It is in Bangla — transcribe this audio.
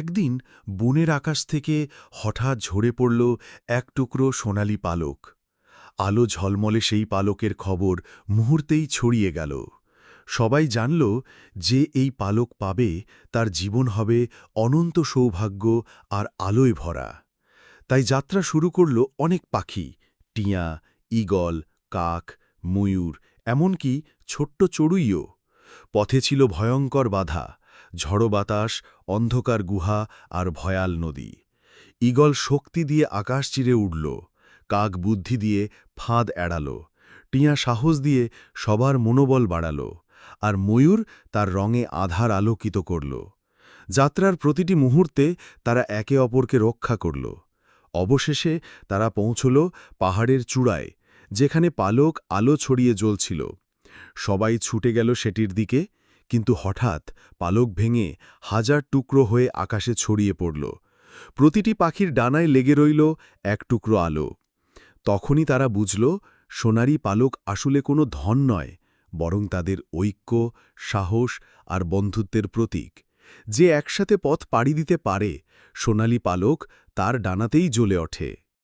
একদিন বনের আকাশ থেকে হঠাৎ ঝরে পড়ল এক টুকরো সোনালি পালক। আলো ঝলমলে সেই পালকের খবর মুহূর্তেই ছড়িয়ে গেল। সবাই জানল যে এই পালক পাবে, তার জীবন হবে অনন্ত সৌভাগ্য আর আলোয় ভরা। তাই যাত্রা শুরু করল অনেক পাখি, টিয়া, ঈগল, কাক, ময়ূর, এমনকি ছোট্ট চড়ুইও। পথে ছিল ভয়ঙ্কর বাধা। ঝড়ো বাতাস, অন্ধকার গুহা আর ভয়াল নদী। ঈগল শক্তি দিয়ে আকাশ চিরে উঠল কাক বুদ্ধি দিয়ে ফাঁদ এড়াল, টিয়া সাহস দিয়ে সবার মনোবল বাড়াল, আর ময়ূর তার রঙে আধার আলোকিত করল। যাত্রার প্রতিটি মুহূর্তে তারা একে অপরকে রক্ষা করল। অবশেষে তারা পৌঁছল পাহাড়ের চূড়ায়, যেখানে পালক আলো ছড়িয়ে জ্বলছিল। সবাই ছুটে গেল সেটির দিকে কিন্তু হঠাৎ পালক ভেঙে হাজার টুকরো হয়ে আকাশে ছড়িয়ে পড়ল। প্রতিটি পাখির ডানায় লেগে রইল এক টুকরো আলো। তখনই তারা বুঝল, সোনারি পালক আসলে কোনো ধন নয়, বরং তাদের ঐক্য, সাহস আর বন্ধুত্বের প্রতীক। যে একসাথে পথ পাড়ি দিতে পারে, সোনালি পালক তার ডানাতেই জ্বলে ওঠে।